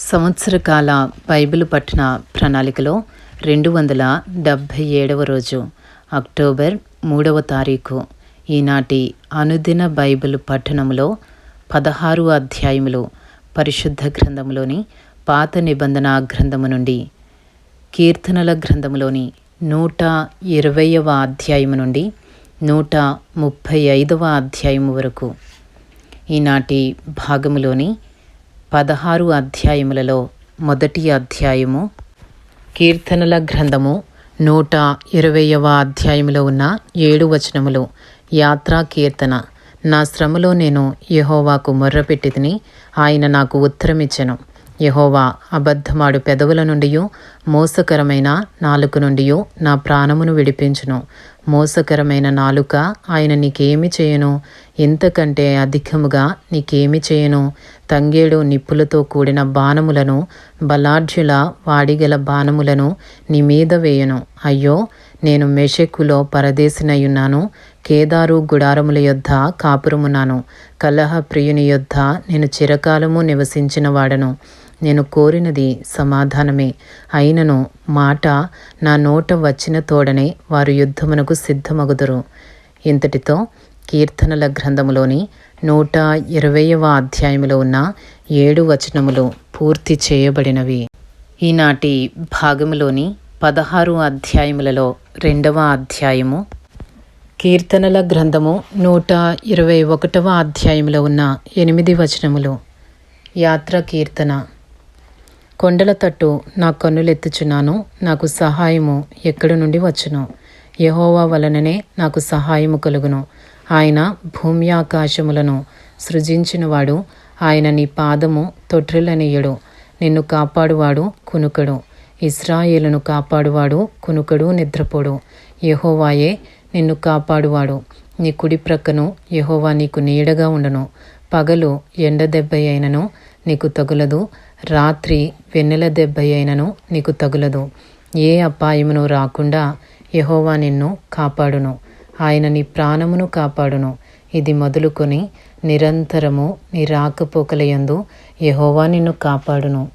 సంవత్సరకాల Bible పఠన ప్రణాళికలో రెండు వందల డెబ్భై ఏడవ రోజు అక్టోబర్ మూడవ తారీఖు. ఈనాటి అనుదిన బైబిల్ పఠనములో పదహారు అధ్యాయములు పరిశుద్ధ గ్రంథములోని పాత నిబంధన గ్రంథము నుండి కీర్తనల గ్రంథములోని నూట ఇరవయవ అధ్యాయము నుండి నూట ముప్పై ఐదవ అధ్యాయము వరకు. ఈనాటి భాగములోని పదహారు అధ్యాయములలో మొదటి అధ్యాయము. కీర్తనల గ్రంథము నూట ఇరవయవ అధ్యాయములో ఉన్న ఏడు వచనములు. యాత్రా కీర్తన. నా శ్రమలో నేను యహోవాకు మొర్రపెట్టితిని ఆయన నాకు ఉత్తరమిచ్చెను. యహోవా అబద్ధమాడు పెదవుల నుండి మోసకరమైన నాలుక నుండి నా ప్రాణమును విడిపించును. మోసకరమైన నాలుక ఆయన నీకేమి చేయను? ఇంతకంటే అధికముగా నీకేమి చేయను? తంగేడు నిప్పులతో కూడిన బాణములను బలాఢ్యుల వాడిగల బాణములను నీ మీద వేయను. అయ్యో నేను మెషెక్కులో పరదేశినయున్నాను. కేదారు గుడారముల యొద్ద కాపురమున్నాను. కలహ ప్రియుని యొద్ద నేను చిరకాలము నివసించిన వాడను నేను కోరినది సమాధానమే. అయినను మాట నా నోట వచ్చిన తోడనే వారు యుద్ధమునకు సిద్ధమగుదురు. ఇంతటితో కీర్తనల గ్రంథములోని నూట ఇరవయవ అధ్యాయములో ఉన్న ఏడు వచనములు పూర్తి చేయబడినవి. ఈనాటి భాగములోని పదహారు అధ్యాయములలో రెండవ అధ్యాయము. కీర్తనల గ్రంథము నూట ఇరవై ఒకటవ అధ్యాయంలో ఉన్న ఎనిమిది వచనములు. యాత్ర కీర్తన. కొండల తట్టు నా కన్నులెత్తుచున్నాను. నాకు సహాయము ఎక్కడి నుండి వచ్చును? యహోవా వలననే నాకు సహాయము కలుగును. ఆయన భూమి ఆకాశములను సృజించినవాడు. ఆయన నీ పాదము తొట్రిలనీయడు. నిన్ను కాపాడువాడు కునుకడు. ఇస్రాయేలును కాపాడువాడు కునుకడు నిద్రపోడు. యహోవాయే నిన్ను కాపాడువాడు. నీ కుడి ప్రక్కను యహోవా నీకు నీడగా ఉండను. పగలు ఎండ దెబ్బ అయినను నీకు తగులదు. రాత్రి వెన్నెల దెబ్బ అయినను నీకు తగులదు. ఏ అపాయమును రాకుండా యహోవా నిన్ను కాపాడును. ఆయన నీ ప్రాణమును కాపాడును. ఇది మొదలుకొని నిరంతరము నీ రాకపోకలయందు యహోవా నిన్ను కాపాడును.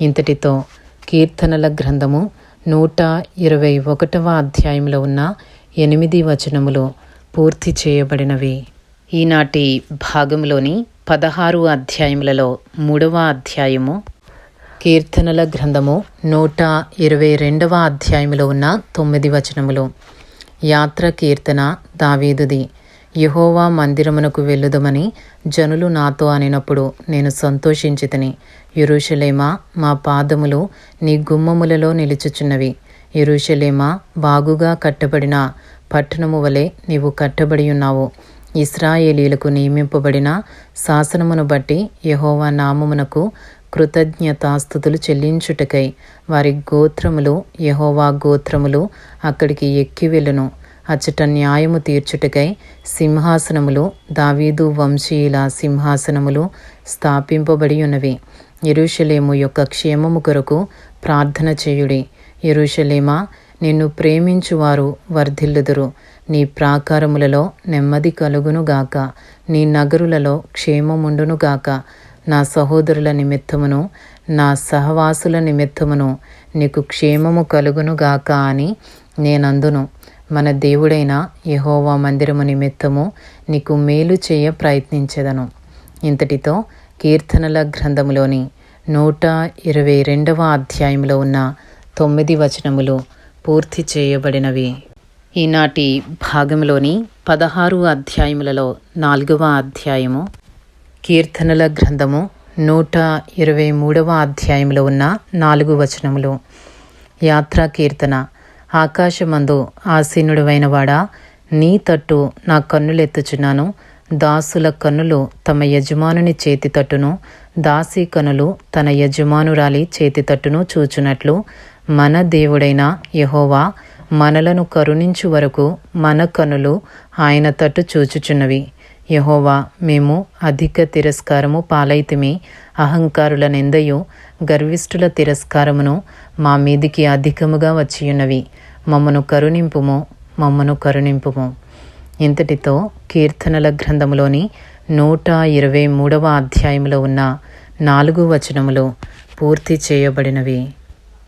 ఇంతటితో కీర్తనల గ్రంథము నూట ఇరవై ఒకటవ అధ్యాయంలో ఉన్న ఎనిమిది వచనములు పూర్తి చేయబడినవి. ఈనాటి భాగంలోని పదహారు అధ్యాయములలో మూడవ అధ్యాయము. కీర్తనల గ్రంథము నూట ఇరవై రెండవ అధ్యాయములో ఉన్న తొమ్మిది వచనములు. యాత్ర కీర్తన దావీదుది. యహోవా మందిరమునకు వెళ్ళుదమని జనులు నాతో అనినప్పుడు నేను సంతోషించితిని. యురుషలేమా మా పాదములు నీ గుమ్మములలో నిలుచుచున్నవి. యురుషలేమా బాగుగా కట్టబడిన పట్టణము వలె నీవు కట్టబడి ఉన్నావు. ఇస్రాయేలీలకు నియమింపబడిన శాసనమును బట్టి యహోవా నామమునకు కృతజ్ఞతాస్థుతులు చెల్లించుటకై వారి గోత్రములు యహోవా గోత్రములు అక్కడికి ఎక్కి వెళ్ళును. అచ్చట న్యాయము తీర్చుటకై సింహాసనములు దావీదు వంశీయుల సింహాసనములు స్థాపింపబడి ఉన్నవి ఎరుషలేము యొక్క క్షేమము కొరకు ప్రార్థన చేయుడి. ఎరుషలేమా నిన్ను ప్రేమించువారు వర్ధిల్లుదురు. నీ ప్రాకారములలో నెమ్మది కలుగునుగాక నీ నగరులలో క్షేమముండునుగాక నా సహోదరుల నిమిత్తమును నా సహవాసుల నిమిత్తమును నీకు క్షేమము కలుగునుగాక అని నేనందును. మన దేవుడైన యహోవా మందిరము నిమిత్తము నీకు మేలు చేయ ప్రయత్నించెదను. ఇంతటితో కీర్తనల గ్రంథములోని నూట ఇరవై రెండవ అధ్యాయంలో ఉన్న తొమ్మిది వచనములు పూర్తి చేయబడినవి. ఈనాటి భాగంలోని పదహారు అధ్యాయములలో నాలుగవ అధ్యాయము కీర్తనల గ్రంథము నూట ఇరవై మూడవ అధ్యాయంలో ఉన్న నాలుగు వచనములు. యాత్రా కీర్తన. ఆకాశమందు ఆసీనుడువైన వాడా నీ తట్టు నా కన్నులెత్తుచున్నాను. దాసుల కన్నులు తమ యజమానుని చేతి తట్టును దాసి కనులు తన యజమానురాలి చేతి తట్టును చూచునట్లు మన దేవుడైన యహోవా మనలను కరుణించు వరకు మన కనులు ఆయన తట్టు చూచుచున్నవి. యహోవా మేము అధిక తిరస్కారము పాలైతిమి. అహంకారుల నిందయు గర్విష్ఠుల తిరస్కారమును మా మీదికి అధికముగా వచ్చియున్నవి. మమ్మను కరుణింపుము మమ్మను కరుణింపుము. ఇంతటితో కీర్తనల గ్రంథములోని నూట ఇరవై మూడవ అధ్యాయంలో ఉన్న నాలుగు వచనములు పూర్తి చేయబడినవి.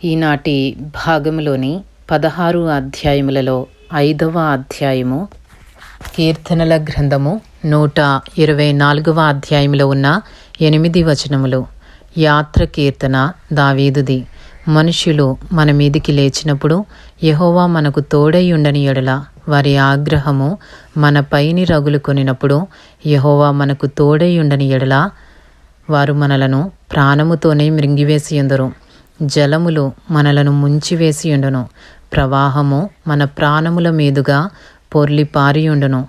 ఈనాటి భాగములోని పదహారు అధ్యాయములలో ఐదవ అధ్యాయము కీర్తనల గ్రంథము నూట ఇరవై నాలుగవ అధ్యాయంలో ఉన్న ఎనిమిది వచనములు. యాత్ర కీర్తన దావీదుది. మనుషులు మన మీదికి లేచినప్పుడు యహోవా మనకు తోడై ఉండని ఎడల వారి ఆగ్రహము మన పైని రగులు కొనినప్పుడు యహోవా మనకు తోడై ఉండని ఎడల వారు మనలను ప్రాణముతోనే మృంగివేసి ఎందరు జలములు మనలను ముంచివేసి ఉండను. ప్రవాహము మన ప్రాణముల మీదుగా పొర్లి పారియుండును.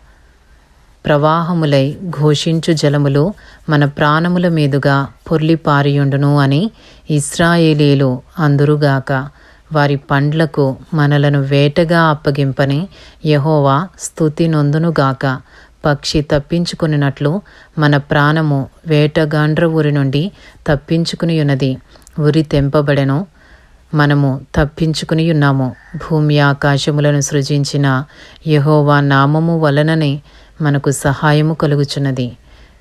ప్రవాహములై ఘోషించు జలములు మన ప్రాణముల మీదుగా పొర్లి పారియుండును అని ఇస్రాయేలీలు అందురుగాక. వారి పండ్లకు మనలను వేటగా అప్పగింపని యహోవా స్థుతి నొందునుగాక. పక్షి తప్పించుకున్నట్లు మన ప్రాణము వేటగాండ్ర ఊరి నుండి తప్పించుకుని ఉన్నది ఉరి తెంపబడెను. మనము తప్పించుకుని ఉన్నాము. భూమి ఆకాశములను సృజించిన యహోవా నామము వలననే మనకు సహాయము కలుగుచున్నది.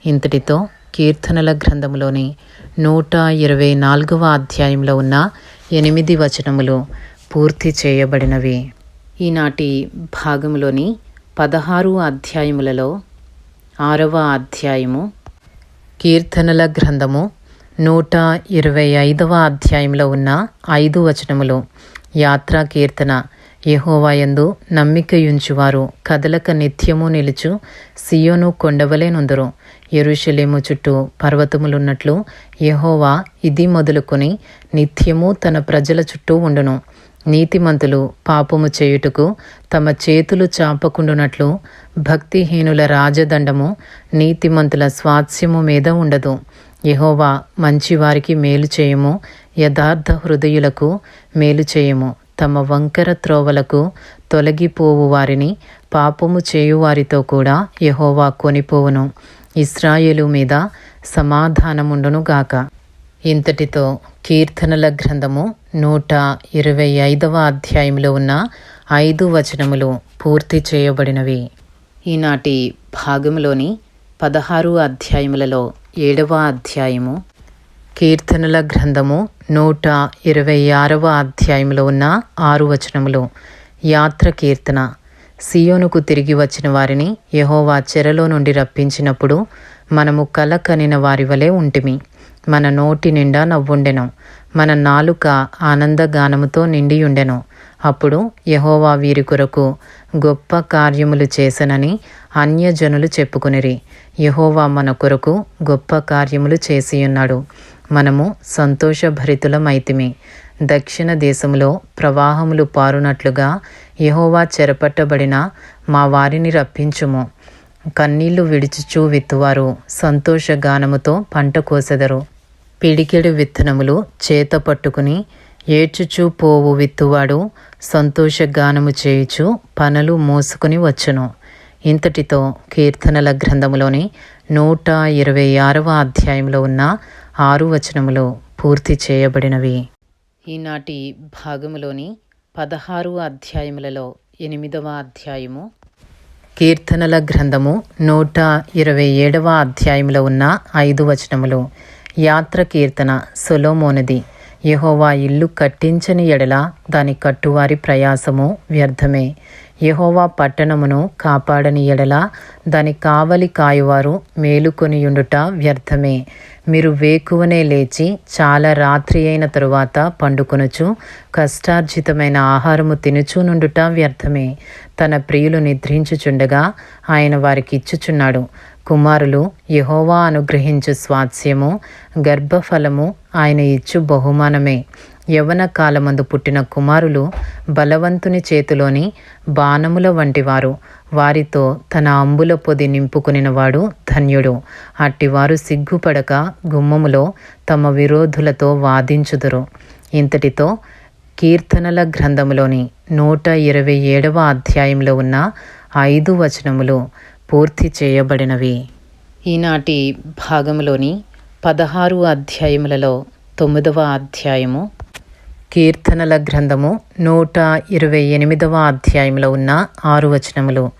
ఇంతటితో కీర్తనల గ్రంథములోని నూట ఇరవై నాలుగవ అధ్యాయంలో ఉన్న ఎనిమిది వచనములు పూర్తి చేయబడినవి. ఈనాటి భాగములోని పదహారు అధ్యాయములలో ఆరవ అధ్యాయము కీర్తనల గ్రంథము నూట ఇరవై ఐదవ అధ్యాయంలో ఉన్న ఐదు వచనములు. యాత్రా కీర్తన. యహోవాయందు నమ్మికయుంచువారు. కదలక నిత్యము నిలుచు సియోను కొండవలేనుందురు. ఎరుషలేము చుట్టూ పర్వతములున్నట్లు యహోవా ఇది మొదలుకొని నిత్యము తన ప్రజల చుట్టూ ఉండును. నీతిమంతులు పాపము చేయుటకు తమ చేతులు చాపకుండునట్లు భక్తిహీనుల రాజదండము నీతిమంతుల స్వాస్యము మీద ఉండదు. యహోవా మంచివారికి మేలు చేయము యథార్థ హృదయులకు మేలు చేయము. తమ వంకర త్రోవలకు తొలగిపోవు వారిని పాపము చేయువారితో కూడా యహోవా కొనిపోవును. ఇస్రాయేలు మీద సమాధానముండునుగాక ఇంతటితో కీర్తనల గ్రంథము నూట ఇరవై ఐదవ అధ్యాయంలో ఉన్న ఐదు వచనములు పూర్తి చేయబడినవి. ఈనాటి భాగంలోని పదహారు అధ్యాయములలో ఏడవ అధ్యాయము. కీర్తనల గ్రంథము నూట ఇరవై ఆరవ అధ్యాయంలో ఉన్న ఆరు వచనములు. యాత్ర కీర్తన. సియోనుకు తిరిగి వచ్చిన వారిని యహోవా చెరలో నుండి రప్పించినప్పుడు మనము కల కనిన వారి వలె ఉంటిమి. మన నోటి నిండా నవ్వుండెను. మన నాలుక ఆనందగానముతో నిండియుండెను. అప్పుడు యహోవా వీరి కొరకు గొప్ప కార్యములు చేసనని అన్యజనులు చెప్పుకునిరి. యహోవా మన కొరకు గొప్ప కార్యములు చేసియున్నాడు. మనము సంతోషభరితులమైతిమి. దక్షిణ దేశములో ప్రవాహములు పారునట్లుగా యహోవా చెరపట్టబడిన మా వారిని రప్పించుము. కన్నీళ్ళు విడిచిచూ విత్తువారు సంతోషగానముతో పంట కోసెదరు. పిడికెడు విత్తనములు చేత పట్టుకుని ఏడ్చుచూ పోవు విత్తువాడు సంతోషగానము చేయుచు పనులు మోసుకుని వచ్చును. ఇంతటితో కీర్తనల గ్రంథములోని నూట ఇరవై ఆరవ అధ్యాయంలో ఉన్న ఆరు వచనములు పూర్తి చేయబడినవి. ఈనాటి భాగములోని పదహారు అధ్యాయములలో ఎనిమిదవ అధ్యాయము. కీర్తనల గ్రంథము నూట ఇరవై ఏడవ అధ్యాయంలో ఉన్న ఐదు వచనములు. యాత్ర కీర్తన సొలోమోనది. యహోవా ఇల్లు కట్టించని ఎడల దాని కట్టువారి ప్రయాసము వ్యర్థమే. యహోవా పట్టణమును కాపాడని ఎడల దాని కావలి కాయువారు మేలుకొనియుండుట వ్యర్థమే. మీరు వేకువనే లేచి చాలా రాత్రి అయిన తరువాత పండుకొనుచు కష్టార్జితమైన ఆహారము తినుచు నుండుట వ్యర్థమే. తన ప్రియులు నిద్రించుచుండగా ఆయన వారికి ఇచ్చుచున్నాడు. కుమారులు యహోవా అనుగ్రహించు స్వాస్యము గర్భఫలము ఆయన ఇచ్చు బహుమానమే. యవ్వన కాలమందు పుట్టిన కుమారులు బలవంతుని చేతిలోని బాణముల వంటివారు. వారితో తన అంబుల పొది నింపుకునినవాడు ధన్యుడు. అట్టివారు సిగ్గుపడక గుమ్మములో తమ విరోధులతో వాదించుదురు. ఇంతటితో కీర్తనల గ్రంథములోని నూట ఇరవై ఏడవ అధ్యాయంలో ఉన్న ఐదు వచనములు పూర్తి చేయబడినవి. ఈనాటి భాగంలోని పదహారు అధ్యాయములలో తొమ్మిదవ అధ్యాయము కీర్తనల గ్రంథము నూట ఇరవై ఎనిమిదవ అధ్యాయంలో ఉన్న ఆరు వచనములు.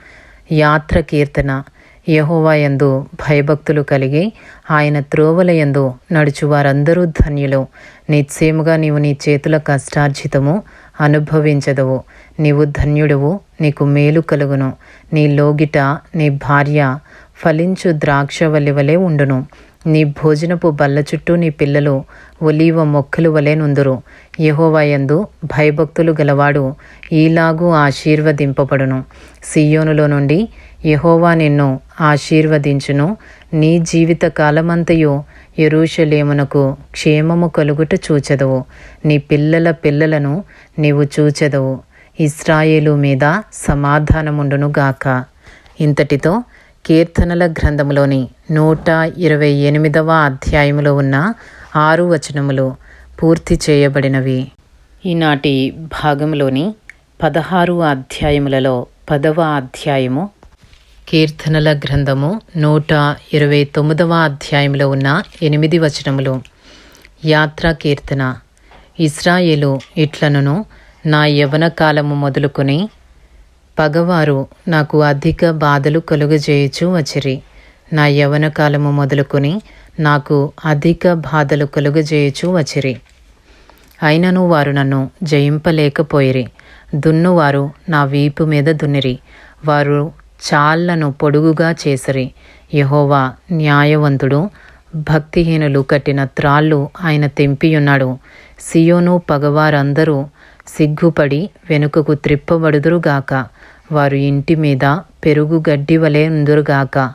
యాత్ర కీర్తన. యహోవా యందు భయభక్తులు కలిగి ఆయన త్రోవలయందు నడుచువారందరూ నడుచు వారందరూ ధన్యులు. నిశ్చయముగా నీవు నీ చేతుల కష్టార్జితము అనుభవించదవు. నీవు ధన్యుడువు నీకు మేలు కలుగును. నీ లోగిట నీ భార్య ఫలించు ద్రాక్షవల్లి వలె ఉండును. నీ భోజనపు బల్ల చుట్టూ నీ పిల్లలు ఒలీవ మొక్కలు వలె నుందురు. యహోవాయందు భయభక్తులు గలవాడు ఈలాగు ఆశీర్వదింపబడును. సియోనులో నుండి యహోవా నిన్ను ఆశీర్వదించును. నీ జీవిత కాలమంతయు ఎరుషలేమునకు క్షేమము కలుగుట చూచెదవు. నీ పిల్లల పిల్లలను నీవు చూచెదవు. ఇస్రాయేలు మీద సమాధానముండును గాక. ఇంతటితో కీర్తనల గ్రంథములోని నూట ఇరవై ఎనిమిదవ అధ్యాయములో ఉన్న ఆరు వచనములు పూర్తి చేయబడినవి. ఈనాటి భాగంలోని పదహారు అధ్యాయములలో పదవ అధ్యాయము కీర్తనల గ్రంథము నూట ఇరవై తొమ్మిదవ అధ్యాయంలో ఉన్న ఎనిమిది వచనములు. యాత్రా కీర్తన. ఇస్రాయేలు ఇట్లనును నా యవన కాలము మొదలుకొని పగవారు నాకు అధిక బాధలు కలుగజేయుచు వచ్చిరి. నా యవన కాలము మొదలుకొని నాకు అధిక బాధలు కలుగజేయచు వచ్చిరి. అయినను వారు నన్ను జయింపలేకపోయిరి. దున్నువారు నా వీపు మీద దున్నిరి. వారు చాళ్ళను పొడుగుగా చేసిరి. యహోవా న్యాయవంతుడు భక్తిహీనులు కట్టిన త్రాళ్ళు ఆయన తెంపియున్నాడు. సియోను పగవారందరూ సిగ్గుపడి వెనుకకు త్రిప్పబడుదురుగాక. వారు ఇంటి మీద పెరుగు గడ్డి వలె ఉందురుగాక.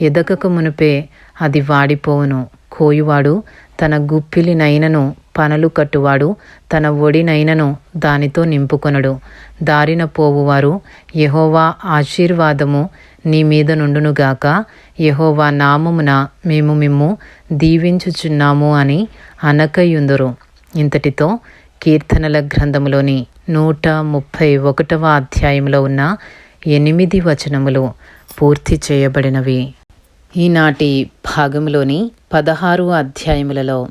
ఎదకక మునిపే అది వాడిపోవును. కోయువాడు తన గుప్పిలినైనను పనలు కట్టువాడు తన ఒడినైనను దానితో నింపుకొనడు. దారిన పోవువారు యహోవా ఆశీర్వాదము నీ మీద నుండునుగాక యహోవా నామమున మేము మిమ్ము దీవించుచున్నాము అని అనకయుందురు. ఇంతటితో కీర్తనల గ్రంథములోని నూట ముప్పై ఒకటవ అధ్యాయంలో ఉన్న ఎనిమిది వచనములు పూర్తి చేయబడినవి. ఈనాటి భాగంలోని పదహారు అధ్యాయములలో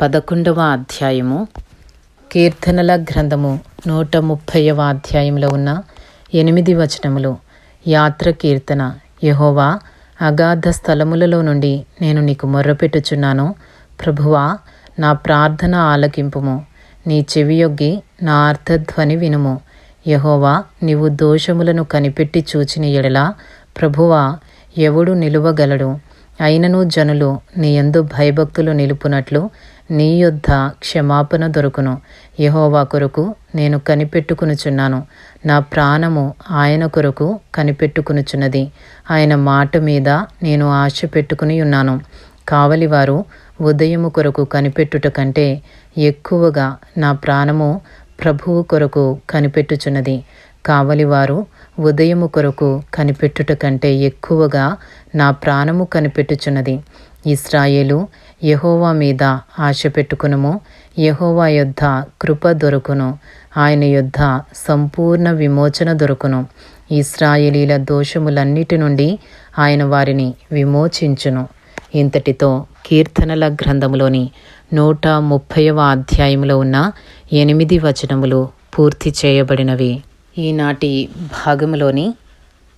పదకొండవ అధ్యాయము కీర్తనల గ్రంథము నూట ముప్పైవ అధ్యాయంలో ఉన్న ఎనిమిది వచనములు యాత్ర కీర్తన యహోవా అగాధ స్థలములలో నుండి నేను నీకు మొర్రపెట్టుచున్నాను. ప్రభువా నా ప్రార్థన ఆలకింపుము. నీ చెవియొగ్గి నా అర్థధ్వని వినుము. యహోవా నీవు దోషములను కనిపెట్టి చూచిన ఎడల ప్రభువా ఎవడు నిలువగలడు? అయినను జనులు నీ యందు భయభక్తులు నిలుపునట్లు నీ యొద్ద క్షమాపణ దొరుకును. యహోవా కొరకు నేను కనిపెట్టుకునుచున్నాను. నా ప్రాణము ఆయన కొరకు కనిపెట్టుకునుచున్నది. ఆయన మాట మీద నేను ఆశ పెట్టుకుని ఉన్నాను. కావలివారు ఉదయము కొరకు కనిపెట్టుట కంటే ఎక్కువగా నా ప్రాణము ప్రభువు కొరకు కనిపెట్టుచున్నది. కావలివారు ఉదయము కొరకు కనిపెట్టుట కంటే ఎక్కువగా నా ప్రాణము కనిపెట్టుచున్నది. ఇస్రాయేలు యహోవా మీద ఆశ పెట్టుకునుము. యహోవా యొద్ద కృప దొరుకును. ఆయన యొద్ద సంపూర్ణ విమోచన దొరుకును. ఇస్రాయేలీల దోషములన్నిటి నుండి ఆయన వారిని విమోచించును. ఇంతటితో కీర్తనల గ్రంథములోని నూట ముప్పైవ అధ్యాయంలో ఉన్న ఎనిమిది వచనములు పూర్తి చేయబడినవి. ఈనాటి భాగములోని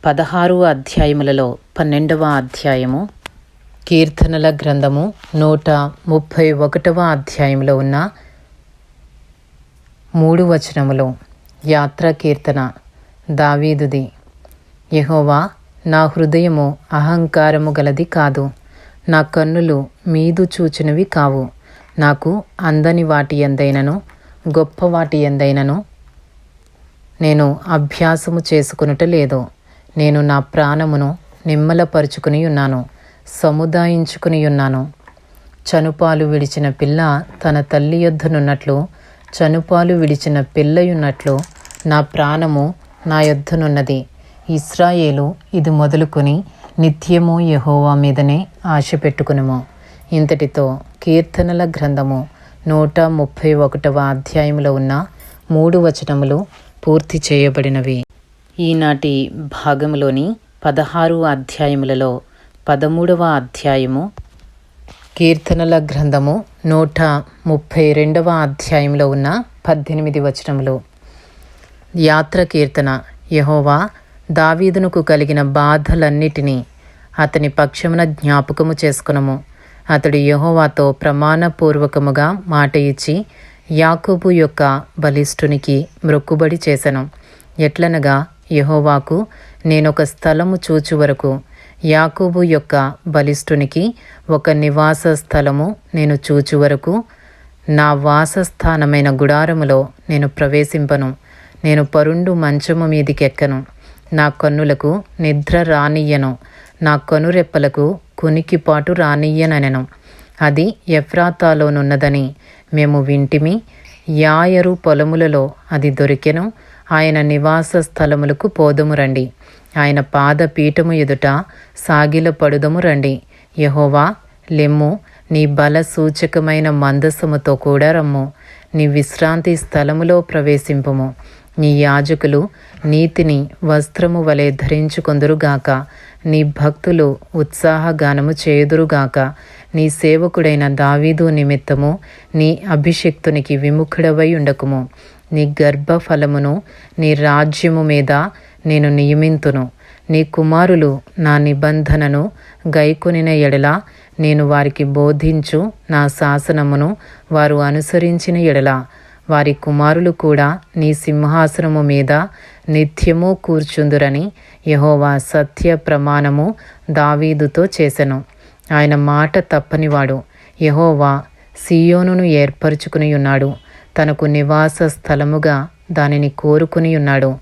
పదహారు అధ్యాయములలో పన్నెండవ అధ్యాయము కీర్తనల గ్రంథము నూట ముప్పై ఒకటవ అధ్యాయంలో ఉన్న మూడు వచనములు. యాత్రా కీర్తన. దావీదుది. యహోవా నా హృదయము అహంకారము గలది కాదు. నా కన్నులు మీదు చూచినవి కావు. నాకు అందని వాటి ఎందైనను గొప్ప వాటి ఎందైనను నేను అభ్యాసము చేసుకునుట లేదు. నేను నా ప్రాణమును నిమ్మలపరుచుకుని ఉన్నాను సముదాయించుకుని ఉన్నాను. చనుపాలు విడిచిన పిల్ల తన తల్లి యొద్దనున్నట్లు చనుపాలు విడిచిన పిల్లయున్నట్లు నా ప్రాణము నా యొద్దనున్నది ఇస్రాయేలు ఇది మొదలుకొని నిత్యము యహోవా మీదనే ఆశ పెట్టుకునుము. ఇంతటితో కీర్తనల గ్రంథము నూట ముప్పై ఒకటవ అధ్యాయంలో ఉన్న మూడు వచనములు పూర్తి చేయబడినవి. ఈనాటి భాగంలోని పదహారు అధ్యాయములలో పదమూడవ అధ్యాయము కీర్తనల గ్రంథము నూట ముప్పై రెండవ అధ్యాయంలో ఉన్న పద్దెనిమిది వచనములు. యాత్ర కీర్తన యహోవా దావీదునకు కలిగిన బాధలన్నిటినీ అతని పక్షమున జ్ఞాపకము చేసుకునము. అతడు యహోవాతో ప్రమాణపూర్వకముగా మాట ఇచ్చి యాకోబు యొక్క బలిష్ఠునికి మ్రొక్కుబడి చేసెను. ఎట్లనగా యహోవాకు నేనొక స్థలము చూచు వరకు యాకోబు యొక్క బలిష్ఠునికి ఒక నివాస స్థలము నేను చూచు వరకు నా వాసస్థానమైన గుడారములో నేను ప్రవేశింపను. నేను పరుండు మంచము మీదికెక్కను. నా కన్నులకు నిద్ర రానియ్యను. నా కనురెప్పలకు కునికిపాటు రానియ్యనెను అది ఎఫ్రాతాలోనున్నదని మేము వింటిమి. యాయరు పొలములలో అది దొరికెను. ఆయన నివాస స్థలములకు పోదము రండి. ఆయన పాదపీఠము ఎదుట సాగిల పడుదము రండి. యహోవా లెమ్ము నీ బల సూచకమైన మందసముతో కూడా రమ్ము నీ విశ్రాంతి స్థలములో ప్రవేశింపుము. నీ యాజకులు నీతిని వస్త్రము వలె ధరించుకొందురుగాక నీ భక్తులు ఉత్సాహగానము చేదురుగాక నీ సేవకుడైన దావీదు నిమిత్తము నీ అభిషక్తునికి విముఖుడవై ఉండకుము. నీ గర్భఫలమును నీ రాజ్యము మీద నేను నియమింతును. నీ కుమారులు నా నిబంధనను గైకొనిన ఎడల నేను వారికి బోధించు నా శాసనమును వారు అనుసరించిన ఎడల. వారి కుమారులు కూడా నీ సింహాసనము మీద నిత్యము కూర్చుందురని యహోవా సత్య ప్రమాణము దావీదుతో చేసెను. ఆయన మాట తప్పనివాడు. యహోవా సియోనును ఏర్పరచుకుని ఉన్నాడు తనకు నివాస స్థలముగా దానిని కోరుకుని ఉన్నాడు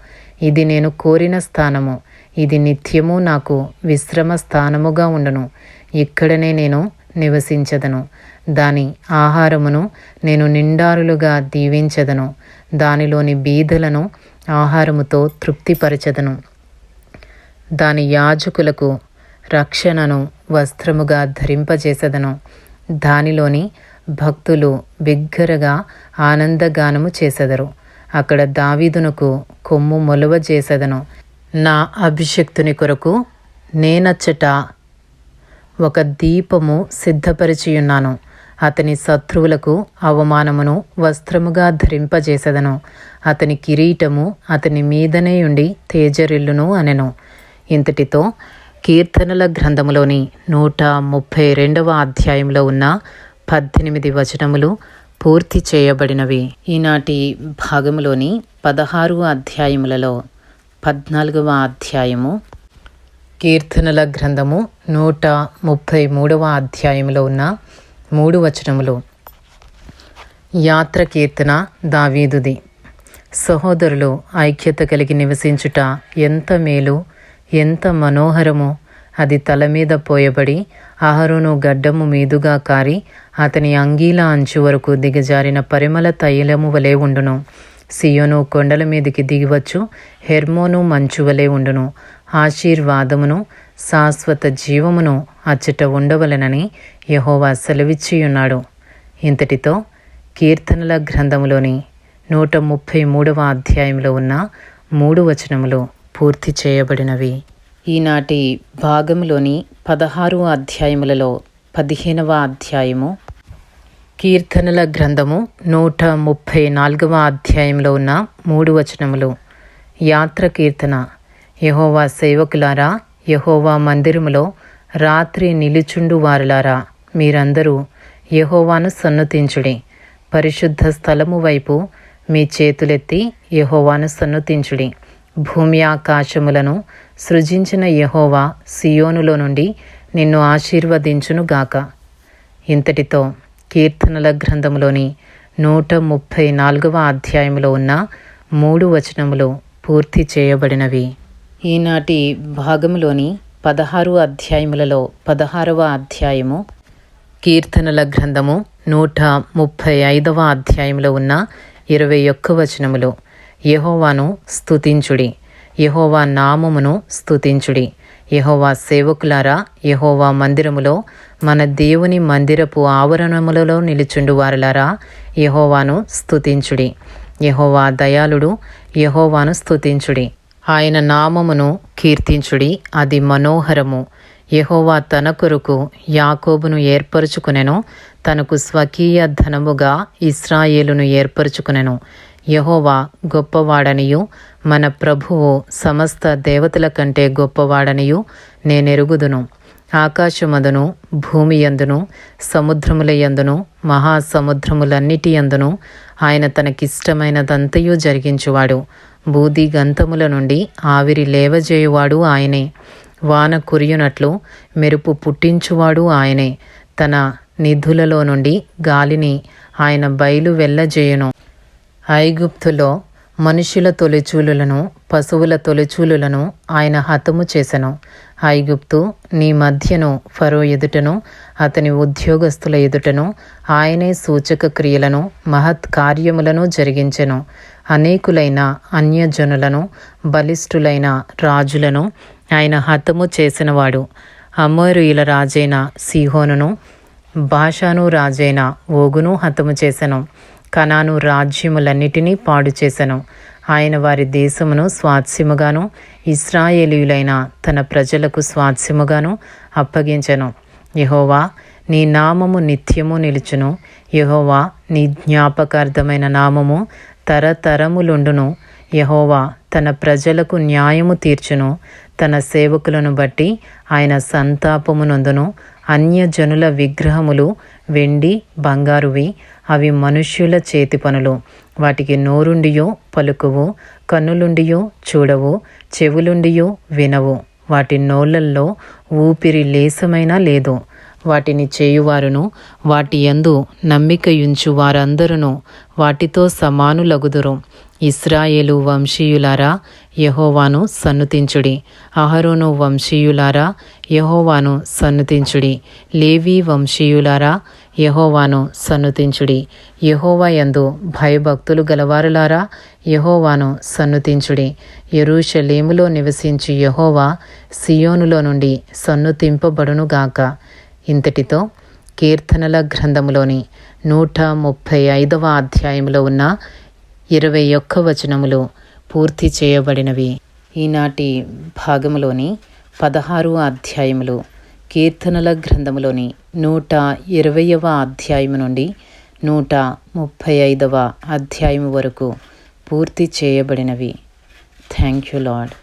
ఇది నేను కోరిన స్థానము. ఇది నిత్యము నాకు విశ్రమ స్థానముగా ఉండను. ఇక్కడనే నేను నివసించదను. దాని ఆహారమును నేను నిండారులుగా దీవించదను. దానిలోని బీదలను ఆహారముతో తృప్తిపరచదను. దాని యాజకులకు రక్షణను వస్త్రముగా ధరింపజేసదను. దానిలోని భక్తులు బిగ్గరగా ఆనందగానము చేసెదరు. అక్కడ దావీదునకు కొమ్ము మొలవ చేసెదను నా అభిషక్తుని కొరకు నేనచ్చట ఒక దీపము సిద్ధపరిచియున్నాను. అతని శత్రువులకు అవమానమును వస్త్రముగా ధరింపజేసెదను. అతని కిరీటము అతని మీదనే ఉండి తేజరిల్లును అనెను. ఇంతటితో కీర్తనల గ్రంథములోని నూట ముప్పై రెండవ అధ్యాయంలో ఉన్న పద్దెనిమిది వచనములు పూర్తి చేయబడినవి. ఈనాటి భాగములోని పదహారు అధ్యాయములలో పద్నాలుగవ అధ్యాయము కీర్తనల గ్రంథము నూట ముప్పై మూడవ అధ్యాయంలో ఉన్న మూడు వచనములు. యాత్ర కీర్తన దావీదుది. సహోదరులు ఐక్యత కలిగి నివసించుట ఎంత మేలు ఎంత మనోహరమో. అది తల మీద పోయబడి అహరును గడ్డము మీదుగా కారి అతని అంగీల అంచు వరకు దిగజారిన పరిమళ తైలము వలె ఉండును. సియోను కొండల మీదికి దిగివచ్చు హెర్మోను మంచు వలె ఉండును. ఆశీర్వాదమును శాశ్వత జీవమును అచ్చట ఉండవలనని యహోవా సెలవిచ్చియున్నాడు. ఇంతటితో కీర్తనల గ్రంథములోని నూట ముప్పై మూడవ అధ్యాయంలో ఉన్న మూడు వచనములు పూర్తి చేయబడినవి. ఈనాటి భాగంలోని పదహారు అధ్యాయములలో పదిహేనవ అధ్యాయము కీర్తనల గ్రంథము నూట ముప్పై నాలుగవ అధ్యాయంలో ఉన్న మూడు వచనములు. యాత్ర కీర్తన. యహోవా సేవకులారా యహోవా మందిరములో రాత్రి నిలుచుండు వారులారా మీరందరూ యహోవాను సన్నుతించుడి. పరిశుద్ధ స్థలము వైపు మీ చేతులెత్తి యహోవాను సన్నుతించుడి. భూమి ఆకాశములను సృజించిన యహోవా సియోనులో నుండి నిన్ను ఆశీర్వదించునుగాక. ఇంతటితో కీర్తనల గ్రంథములోని నూట ముప్పై నాలుగవ అధ్యాయంలో ఉన్న మూడు వచనములు పూర్తి చేయబడినవి. ఈనాటి భాగములోని పదహారు అధ్యాయములలో పదహారవ అధ్యాయము కీర్తనల గ్రంథము నూట ముప్పై ఐదవ అధ్యాయంలో ఉన్న ఇరవై ఒక్క వచనములు. యహోవాను స్తుతించుడి. యహోవా నామమును స్తుతించుడి. యహోవా సేవకులారా యహోవా మందిరములో మన దేవుని మందిరపు ఆవరణములలో నిలుచుండు వారులారా యహోవాను స్తుతించుడి. యహోవా దయాళుడు యహోవాను స్తుతించుడి. ఆయన నామమును కీర్తించుడి అది మనోహరము. యహోవా తన కొరకు యాకోబును ఏర్పరచుకునెను తనకు స్వకీయ ధనముగా ఇస్రాయేలును ఏర్పరచుకునెను. యహోవా గొప్పవాడనియు మన ప్రభువు సమస్త దేవతల కంటే గొప్పవాడనియు నేనెరుగుదును. ఆకాశమందును భూమి యందును సముద్రముల యందును మహాసముద్రములన్నిటి యందును ఆయన తనకిష్టమైనదంతయు జరిగించువాడు. బూది గంతముల నుండి ఆవిరి లేవజేయువాడు ఆయనే. వాన కురియునట్లు మెరుపు పుట్టించువాడు ఆయనే. తన నిధులలో నుండి గాలిని ఆయన బయలు వెళ్ళజేయును ఐగుప్తులో మనుషుల తొలిచూలులను పశువుల తొలిచూలులను ఆయన హతము చేసెను. ఐగుప్తు నీ మధ్యను ఫరో ఎదుటను అతని ఉద్యోగస్తుల ఎదుటను ఆయనే సూచక క్రియలను మహత్ కార్యములను జరిగించెను. అనేకులైన అన్యజనులను బలిష్ఠులైన రాజులను ఆయన హతము చేసినవాడు. అమోరుయుల రాజైన సిహోనును భాషాను రాజైన ఓగును హతము చేసెను. కనాను రాజ్యములన్నిటినీ పాడు చేసెను. ఆయన వారి దేశమును స్వాస్యముగాను ఇస్రాయేలీయులైన తన ప్రజలకు స్వాస్యముగాను అప్పగించెను. యహోవా నీ నామము నిత్యము నిలుచును. యహోవా నీ జ్ఞాపకార్థమైన నామము తరతరములుండును. యహోవా తన ప్రజలకు న్యాయము తీర్చును. తన సేవకులను బట్టి ఆయన సంతాపమునందును అన్యజనుల విగ్రహములు వెండి బంగారువి అవి మనుష్యుల చేతి పనులు. వాటికి నోరుండియో పలుకువు కన్నులుండియో చూడవు చెవులుండియో వినవు. వాటి నోళ్ళల్లో ఊపిరి లేసమైనా లేదు. వాటిని చేయువారును వాటి యందు నమ్మికయుంచు వారందరూ వాటితో సమానులగుదురు. ఇస్రాయేలు వంశీయులారా యహోవాను సన్నుతించుడి. అహరోను వంశీయులారా యహోవాను సన్నుతించుడి. లేవి వంశీయులారా యహోవాను సన్నుతించుడి. యహోవా యందు భయభక్తులు గలవారులారా యహోవాను సన్నుతించుడి. ఎరుషలేములో నివసించి యహోవా సియోనులో నుండి సన్నుతింపబడునుగాక ఇంతటితో కీర్తనల గ్రంథములోని నూట ముప్పై ఐదవ అధ్యాయంలో ఉన్న ఇరవై ఒక్క వచనములు పూర్తి చేయబడినవి. ఈనాటి భాగములోని పదహారు అధ్యాయములు కీర్తనల గ్రంథములోని నూట ఇరవయవ అధ్యాయము నుండి నూట ముప్పై ఐదవ అధ్యాయము వరకు పూర్తి చేయబడినవి. Thank you lord